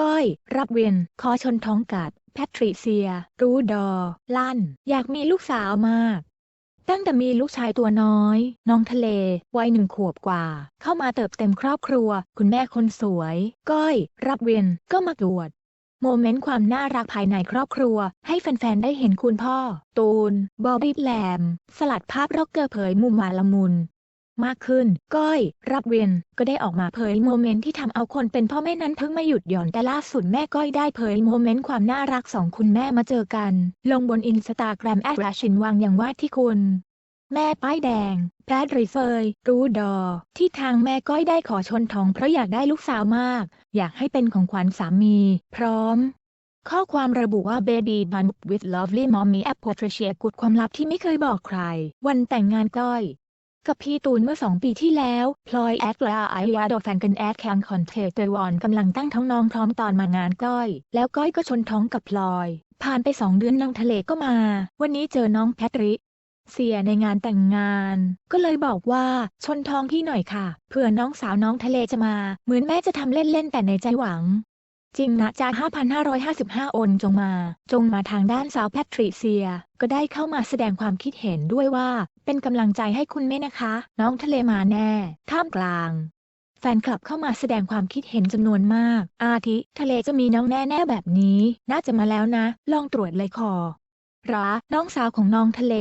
ก้อย รับเวียนคอชนท้องกัด แพทริเซีย รู้ดอ ลั่น อยากมีลูกสาวมาก ตั้งแต่มีลูกชายตัวน้อย น้องทะเล วัยหนึ่งขวบกว่า เข้ามาเติบเต็มครอบครัว คุณแม่คนสวย ก้อย รับเวียนก็มากรวดโมเมนต์ความน่ารักภายในครอบครัว ให้แฟนๆ ได้เห็นคุณพ่อ ตูน บอบบี้แลม สลัดภาพร็อกเกอร์เผยมุมหวานละมุน มากขึ้น ก้อย รับเวียน ก็ได้ออกมาเผยโมเมนต์ที่ทำเอาคนเป็นพ่อแม่นั้นเพิ่งไม่หยุดหย่อนแต่ล่าสุดแม่ก้อยได้เผยโมเมนต์ความน่ารักสองคุณแม่มาเจอกัน ลงบนอินสตาแกรมแอดราชินวังอย่างว่าที่คุณ แม่ป้ายแดง แพรดรีเฟย รู้ดอ ที่ทางแม่ก้อยได้ขอชนทองเพราะอยากได้ลูกสาวมาก อยากให้เป็นของขวัญสามี พร้อมข้อความระบุว่า baby bun with lovely mommy a p Patricia กุดความลับที่ไม่เคยบอกใคร วันแต่งงานก้อย กับพี่ตูนเมื่อสองปีที่แล้ว พลอยแอดละไอวาโดแฟนกันแอดแคงคอนเทเตวอนกำลังตั้งท้องน้องพร้อมตอนมางานก้อย แล้วก้อยก็ชนท้องกับพลอย ผ่านไปสองเดือนน้องทะเลก็มา วันนี้เจอน้องแพทริเสียในงานแต่งงาน ก็เลยบอกว่าชนท้องพี่หน่อยค่ะ เผื่อน้องสาวน้องทะเลจะมา เหมือนแม่จะทำเล่นๆแต่ในใจหวัง จริงนะจา5,555 โอนจงมา จงมาทางด้านสาวแพทริเซีย ก็ได้เข้ามาแสดงความคิดเห็นด้วยว่า เป็นกำลังใจให้คุณแม่นะคะ น้องทะเลมาแน่ ท่ามกลาง แฟนคลับเข้ามาแสดงความคิดเห็นจำนวนมาก อาทิ ทะเลจะมีน้องแน่ๆแบบนี้ น่าจะมาแล้วนะ ลองตรวจเลยคอระน้องสาวของน้องทะเล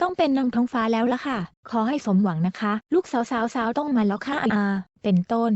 ต้องเป็นน้องท้องฟ้าแล้วล่ะค่ะ ขอให้สมหวังนะคะ ลูกสาวสาวๆๆต้องมาแล้วค่ะอาเป็นต้น